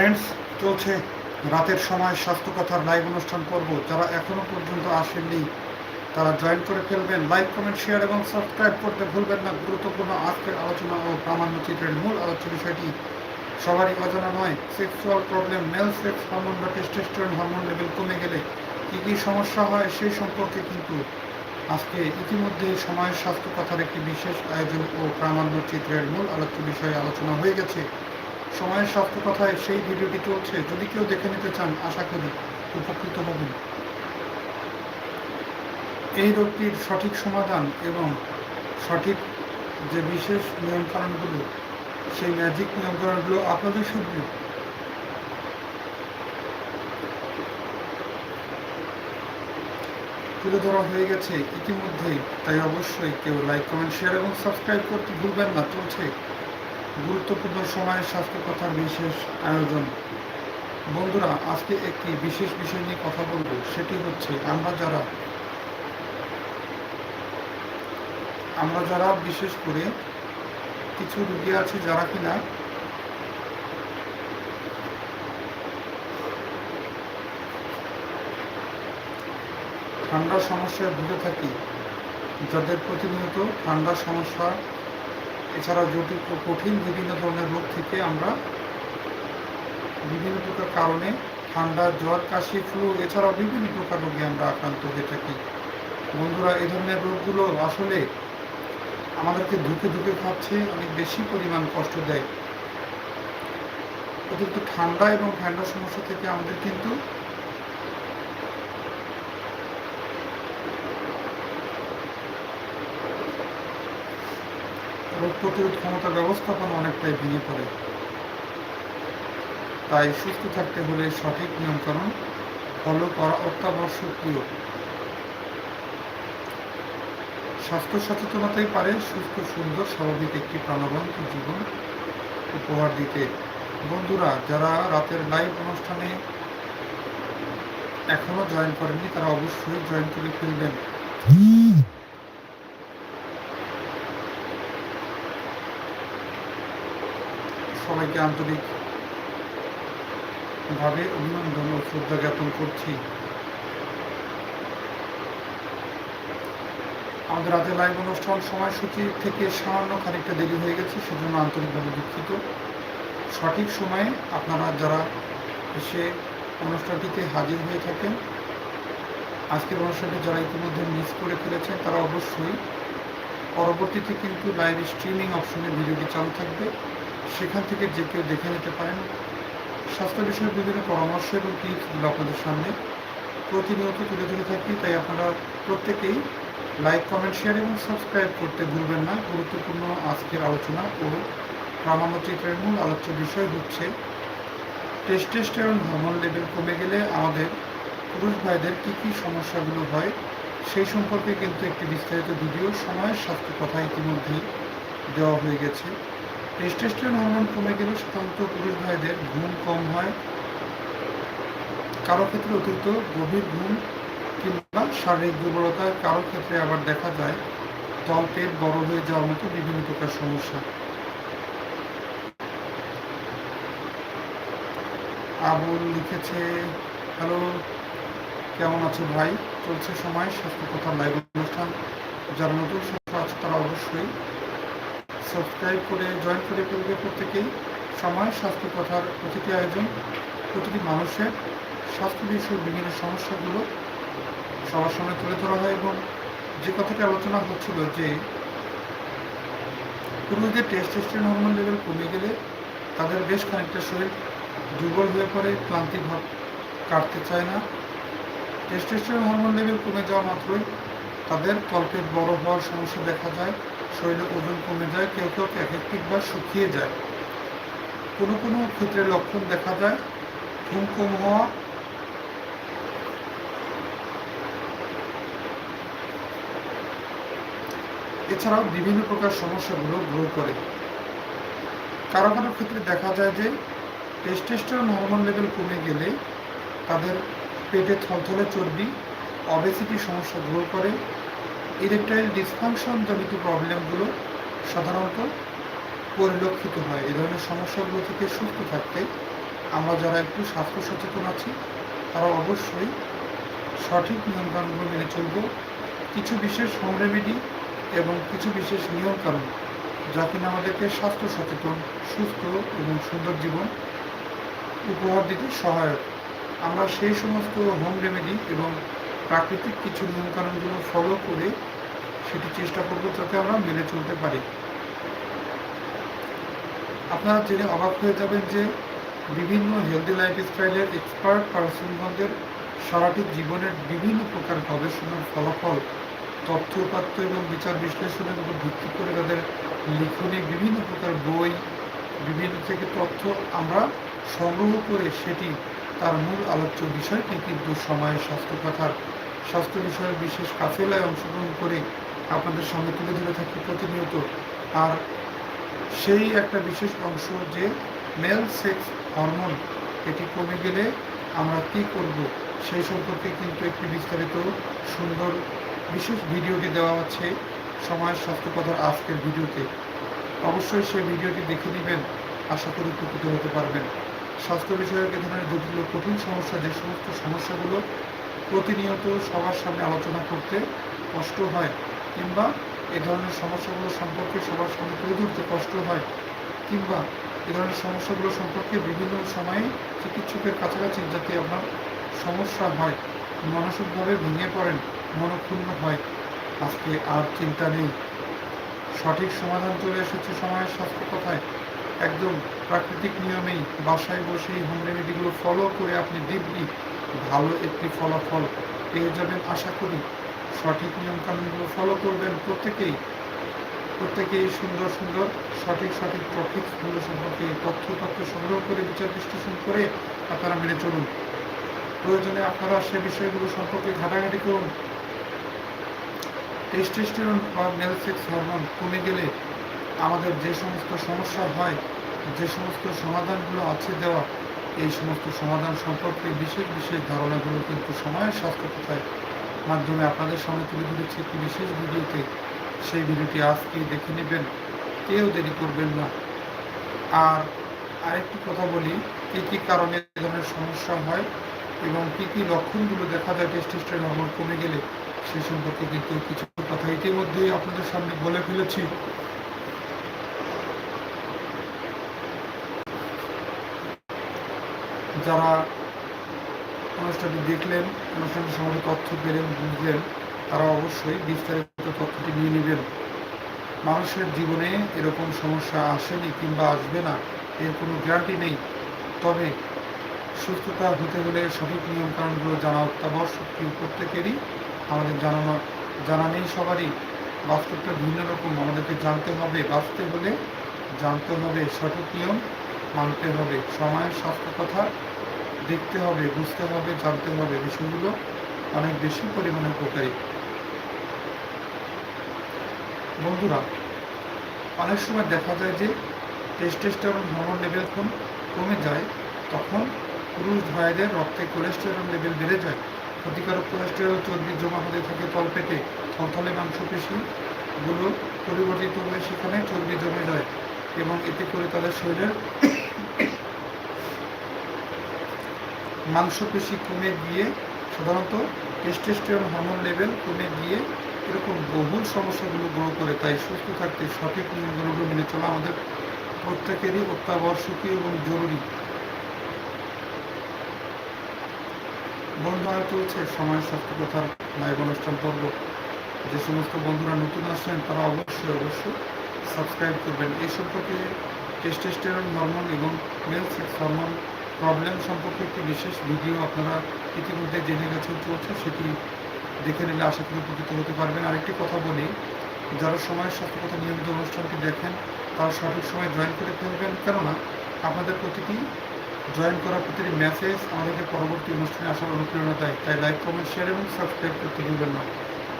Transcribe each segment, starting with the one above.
Friends চলছে রাতের সময় স্বাস্থ্য কথার লাইভ অনুষ্ঠান করব যারা এখনও পর্যন্ত আসেননি, তারা জয়েন করে ফেলবেন। লাইক কমেন্ট শেয়ার এবং সাবস্ক্রাইব করতে ভুলবেন না। গুরুত্বপূর্ণ আজকের আলোচনা ও প্রামাণ্য চিত্রের মূল আলোচ্য বিষয়টি সবারই অজানা নয়। Sexual problem male sex hormone বা টেস্টোস্টেরন হরমোন লেভেল কমে গেলে কী কী সমস্যা হয় সেই সম্পর্কে কিন্তু আজকে ইতিমধ্যে সময়ের স্বাস্থ্য কথার একটি বিশেষ আয়োজন ও প্রামাণ্য চিত্রের মূল আলোচ্য বিষয়ে আলোচনা হয়ে গেছে। সময়ের স্বাস্থ্য কথায় সেই ভিডিওটি চলছে। যদি কেউ দেখে নিতে চান, আশা করি উপকৃত হবেন। এই রোগটির সঠিক সমাধান এবং সঠিক যে বিশেষ নিয়মকানুনগুলো, সেই ম্যাজিক নিয়মকানুনগুলো আপনাদের সামনে। তুলে ধরা হয়ে গেছে ইতিমধ্যেই, তাই অবশ্যই কেউ লাইক কমেন্ট শেয়ার এবং সাবস্ক্রাইব করতে ভুলবেন না। চলছে গুরুত্বপূর্ণ সময়ের স্বাস্থ্য কথার বিশেষ আয়োজন। বন্ধুরা, আজকে একটি বিশেষ বিষয় নিয়ে কথা বলব, সেটি হচ্ছে আমরা যারা আমরা যারা বিশেষ করে কিছু রুগী আছে যারা কিনা ঠান্ডার সমস্যায় ভুগে থাকি, যাদের প্রতিনিয়ত ঠান্ডার সমস্যা এছাড়া জটিল কঠিন বিভিন্ন ধরনের রোগ থেকে আমরা বিভিন্ন প্রকার কারণে ঠান্ডা, জ্বর, কাশি, ফ্লু এছাড়াও বিভিন্ন প্রকার রোগে আমরা আক্রান্ত হয়ে থাকি। বন্ধুরা এই ধরনের রোগগুলো আসলে আমাদেরকে ধুকে ধুকে খাচ্ছে, অনেক বেশি পরিমাণ কষ্ট দেয়। অতিরিক্ত ঠান্ডা এবং ঠান্ডার সমস্যা থেকে আমাদের কিন্তু রোগ প্রতিরোধ ক্ষমতা ব্যবস্থাপনা অনেকটাই ভেঙে পড়ে। তাই সুস্থ থাকতে হলে সঠিক নিয়ন্ত্রণ ফলো করা অত্যাবশ্যকীয় স্বাস্থ্য সচেতনতাই পারে, সুস্থ, সুন্দর, স্বাভাবিক একটি প্রাণবন্ত জীবন উপহার দিতে। বন্ধুরা, যারা রাতের লাইভ অনুষ্ঠানে এখনও জয়েন করেনি তারা অবশ্যই জয়েন করে ফেলবেন। সবাইকে আন্তরিক ভাবে অভিনন্দন ও শ্রদ্ধা জ্ঞাপন করছি। আমাদের রাতে লাইভ অনুষ্ঠান সময়সূচি থেকে সামান্য খানিকটা দেরি হয়ে গেছে, সেজন্য আন্তরিকভাবে দুঃখিত। সঠিক সময়ে আপনারা যারা এসে অনুষ্ঠানটিতে হাজির হয়ে থাকেন, আজকের অনুষ্ঠানটি যারা ইতিমধ্যে মিস করে ফেলেছেন, তারা অবশ্যই পরবর্তীতে কিন্তু লাইভ স্ট্রিমিং অপশনে ভিডিওটি চালু থাকবে। সেখান থেকে যে কেউ দেখে নিতে পারেন। স্বাস্থ্য বিষয়ে বিভিন্ন পরামর্শ এবং টিপসগুলো আপনাদের সামনে। প্রতিনিয়ত তুলে ধরে থাকি, তাই আপনারা প্রত্যেকেই লাইক, কমেন্ট, শেয়ার এবং সাবস্ক্রাইব করতে ভুলবেন না। গুরুত্বপূর্ণ আজকের আলোচনা ও প্রামাণ্য চিত্রের মূল আলোচ্য বিষয় হচ্ছে টেস্টেস্টেরন হরমোন লেভেল কমে গেলে আমাদের পুরুষ ভাইদের কী কী সমস্যাগুলো হয়, সেই সম্পর্কে কিন্তু একটি বিস্তারিত ভিডিও সময়ের স্বাস্থ্য কথা ইতিমধ্যেই দেওয়া হয়ে গেছে। টেস্টেস্টেরন হরমোন কমে গেলে সাধারণত পুরুষ ভাইদের ঘুম কম হয়। কারও ক্ষেত্রে অতিরিক্ত গভীর ঘুম কিংবা শারীরিক দুর্বলতা কারও ক্ষেত্রে আবার দেখা যায়, তল পেট বড় হয়ে যাওয়ার মতো বিভিন্ন প্রকার সমস্যা। আবুল লিখেছে, হ্যালো, কেমন আছো ভাই? চলছে সময়, স্বাস্থ্য কথা লাইভ অনুষ্ঠান। যারা নতুন সদস্য আছে তারা অবশ্যই সাবস্ক্রাইব করে জয়েন করে ফেলবে প্রত্যেকেই। সময়, স্বাস্থ্য কথার প্রতিটি আয়োজন প্রতিটি মানুষের স্বাস্থ্য বিষয়ক বিভিন্ন সমস্যাগুলো সবার সামনে তুলে ধরা হয় এবং যে কথাটি আলোচনা হচ্ছিল যে পুরুষদের টেস্টেস্টেরন হরমোন লেভেল কমে গেলে তাদের বেশ খানিকটা শরীর দুর্বল হয়ে পড়ে, ক্লান্তি ভাব কাটতে চায় না। টেস্টেস্টেরন হরমোন লেভেল কমে যাওয়া মাত্রই তাদের তলপেট বড় হওয়ার সমস্যা দেখা যায়। শরীরে ওজন কমে যায়, কেউ কেউ একেকবার শুকিয়ে যায়। কোনো কোনো ক্ষেত্রে লক্ষণ দেখা যায়, ঘুম কম হওয়া, এছাড়াও বিভিন্ন প্রকার সমস্যাগুলো গ্রো করে। কারও কারও ক্ষেত্রে দেখা যায় যে টেস্টেস্টেরন হরমোন লেভেল কমে গেলে তাদের পেটে থলথলে চর্বি অবেসিটি সমস্যা গ্রো করে। ইরেকটাইল ডিসফাংশন জনিত প্রবলেমগুলো সাধারণত পরিলক্ষিত হয়। এই ধরনের সমস্যাগুলো থেকে সুস্থ থাকতে আমরা যারা একটু স্বাস্থ্য সচেতন আছি তারা অবশ্যই সঠিক নিয়মকানুনগুলো মেনে চলব। কিছু বিশেষ হোম রেমেডি এবং কিছু বিশেষ নিয়মকানুন যা কিনা আমাদেরকে স্বাস্থ্য সচেতন, সুস্থ এবং সুন্দর জীবন উপহার দিতে সহায়ক। আমরা সেই সমস্ত হোম রেমেডি এবং প্রাকৃতিক কিছু নিয়মকানুনগুলো ফলো করে সেটি চেষ্টা করব যাতে আমরা মেনে চলতে পারি। আপনারা জেনে অবাক হয়ে যাবেন যে বিভিন্ন হেলদি লাইফস্টাইলের এক্সপার্ট পার্সনগণদের সারাটি জীবনের বিভিন্ন প্রকার গবেষণার ফলাফল তথ্যপাত্য এবং বিচার বিশ্লেষণের উপর ভিত্তি করে তাদের লিখনে বিভিন্ন প্রকার বই, বিভিন্ন থেকে তথ্য আমরা সংগ্রহ করে সেটি তার মূল আলোচ্য বিষয়টি কিন্তু সময়ের স্বাস্থ্য কথার। স্বাস্থ্য বিষয়ের বিশেষ কাফেলায় অংশগ্রহণ করে আপনাদের সামনে তুলে ধরে থাকি প্রতিনিয়ত। আর সেই একটা বিশেষ অংশ যে মেল সেক্স হরমোন এটি কমে গেলে আমরা কি করব? সেই সম্পর্কে কিন্তু একটি বিস্তারিত সুন্দর বিশেষ ভিডিওটি দেওয়া হচ্ছে সময়ের স্বাস্থ্য কথার আজকের ভিডিওতে। অবশ্যই সেই ভিডিওটি দেখে নেবেন, আশা করি উপকৃত হতে পারবেন। স্বাস্থ্য বিষয়ক এ ধরনের জটিল কঠিন সমস্যা, যে সমস্ত সমস্যাগুলো প্রতিনিয়ত সবার সামনে আলোচনা করতে কষ্ট হয় কিংবা এ ধরনের সমস্যাগুলো সম্পর্কে সবার সঙ্গে তুলে ধরতে কষ্ট হয়, কিংবা এ ধরনের সমস্যাগুলো সম্পর্কে বিভিন্ন সময়ে চিকিৎসকের কাছাকাছি যাতে আপনার সমস্যা হয়, মানসিকভাবে ভেঙে পড়েন, মনক্ষুণ্ণ হয়, আজকে আর চিন্তা নেই। সঠিক সমাধান চলে এসেছে সময়ের স্বাস্থ্য কথায়। একদম প্রাকৃতিক নিয়মেই বাসায় বসেই হোম রেমেডিগুলো ফলো করে আপনি দিব্যি ভালো একটি ফলাফল পেয়ে যাবেন আশা করি। সঠিক নিয়মকানুনগুলো ফলো করবেন। প্রত্যেকেই প্রত্যেকেই সুন্দর সুন্দর সঠিক সঠিক টপিকসগুলো সম্পর্কে তথ্য তথ্য সংগ্রহ করে বিচার বিশ্লেষণ করে আপনারা মেনে চলুন। প্রয়োজনে আপনারা সে বিষয়গুলো সম্পর্কে ঘাটাঘাটি করুন। টেস্টেস্টেরন বা মেলসেক্স হরমোন কমে গেলে আমাদের যে সমস্ত সমস্যা হয়, যে সমস্ত সমাধানগুলো আছে দেওয়া, এই সমস্ত সমাধান সম্পর্কে বিশেষ বিশেষ ধারণাগুলো কিন্তু সময়ের স্বাস্থ্য কথায় মাধ্যমে আপনাদের সামনে তুলে ধরেছি একটি বিশেষ ভিডিওতে। সেই ভিডিওটি আজকেই দেখে নেবেন। কেউ দেরি করবেন না। আর আরেকটি কথা বলি, কী কী কারণে এ ধরনের সমস্যা হয় এবং কী কী লক্ষণগুলো দেখা যায় টেস্টিস্টের হরমোন কমে গেলে, সে সম্পর্কে কিন্তু কিছু কথা ইতিমধ্যেই আপনাদের সামনে বলে ফেলেছি। যারা অনুষ্ঠানটি দেখলেন, অনুষ্ঠানের সম্বন্ধে তথ্য পেলেন, বুঝলেন, তারা অবশ্যই বিস্তারিত তথ্যটি নিয়ে নেবেন। মানুষের জীবনে এরকম সমস্যা আসেনি কিংবা আসবে না, এর কোনো গ্যারান্টি নেই। তবে সুস্থতা হতে হলে সঠিক নিয়মকানুনগুলো জানা অত্যাবশ্যক প্রত্যেকেরই আমাদের জানানো জানা নেই সবারই। বাস্তবটা ভিন্ন রকম, আমাদেরকে জানতে হবে, বাঁচতে হলে জানতে হবে সঠিক নিয়ম, মানতে হবে। সময়ের স্বাস্থ্য কথা দেখতে হবে, বুঝতে হবে, জানতে হবে বিষয়গুলো অনেক বেশি পরিমাণে উপকারী। বন্ধুরা, অনেক সময় দেখা যায় যে টেস্টেস্টেরন হরমোন লেভেল যখন কমে যায়, তখন পুরুষ ভাইদের রক্তে কোলেস্টেরল লেভেল বেড়ে যায়। ক্ষতিকারক কোলেস্টেরল চর্বি জমা হতে থাকে তলপেটে থলথলে মাংসপেশিগুলো পরিবর্তিত হয়ে সেখানে চর্বি জমে যায় এবং এতে করে তাদের শরীরের মাংসপেশি কমে গিয়ে সাধারণত টেস্টেস্টেরন হরমোন লেভেল কমে গিয়ে এরকম বহুল সমস্যাগুলো গ্রহ করে, তাই সুস্থ থাকতে সঠিক নিয়মগুলো মেনে চলা আমাদের প্রত্যেকেরই অত্যাবশ্যকীয় এবং জরুরি। বন্ধুরা চলছে সময় সত্য কথার লাইভ অনুষ্ঠান পর্ব। যে সমস্ত বন্ধুরা নতুন আসছেন, তারা অবশ্যই অবশ্যই সাবস্ক্রাইব করবেন। এই সম্পর্কে টেস্টেস্টেরন হরমোন এবং মেল সেক্স হরমোন প্রবলেম সম্পর্কে একটি বিশেষ ভিডিও আপনারা ইতিমধ্যে জেনে গেছেন চলছে, সেটি দেখে নিলে আশা করি উপকৃত হতে পারবেন। আরেকটি কথা বলি, যারা সময়ের স্বাস্থ্য কথা নিয়মিত অনুষ্ঠানটি দেখেন, তারা সঠিক সময় জয়েন করে ফেলবেন। কেননা, আপনাদের প্রতিটি জয়েন করার প্রতিটি মেসেজ আমাদেরকে পরবর্তী অনুষ্ঠানে আসার অনুপ্রেরণা দেয়। তাই লাইক কমেন্ট শেয়ার এবং সাবস্ক্রাইব করতে ভুলবেন না।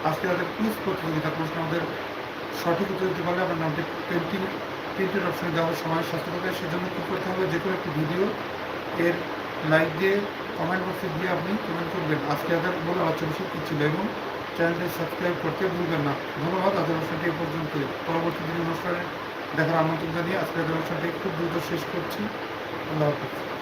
আজকে আমাদের কুইজ প্রতিযোগিতা প্রশ্ন আমাদের সঠিক উত্তর দিতে পারলে আপনার নামটি পেন্টিং প্রিন্টের অপশনে দেওয়া সময় স্বাস্থ্য সেজন্য কী করতে হবে? যে কোনো একটি ভিডিও এর লাইক দিয়ে কমেন্ট বক্সে দিয়ে আপনি কমেন্ট করবেন। আজকে আদার বলে আলোচনা কী ছিল এবং চ্যানেলটি সাবস্ক্রাইব করতে ভুলবেন না। ধন্যবাদ। আজকের অনুষ্ঠানটি পর্যন্ত। পরবর্তী দিন অনুষ্ঠানে দেখার আমন্ত্রণ জানিয়ে আজকের অনুষ্ঠানটি খুব দ্রুত শেষ করছি। আল্লাহ হাফিজ।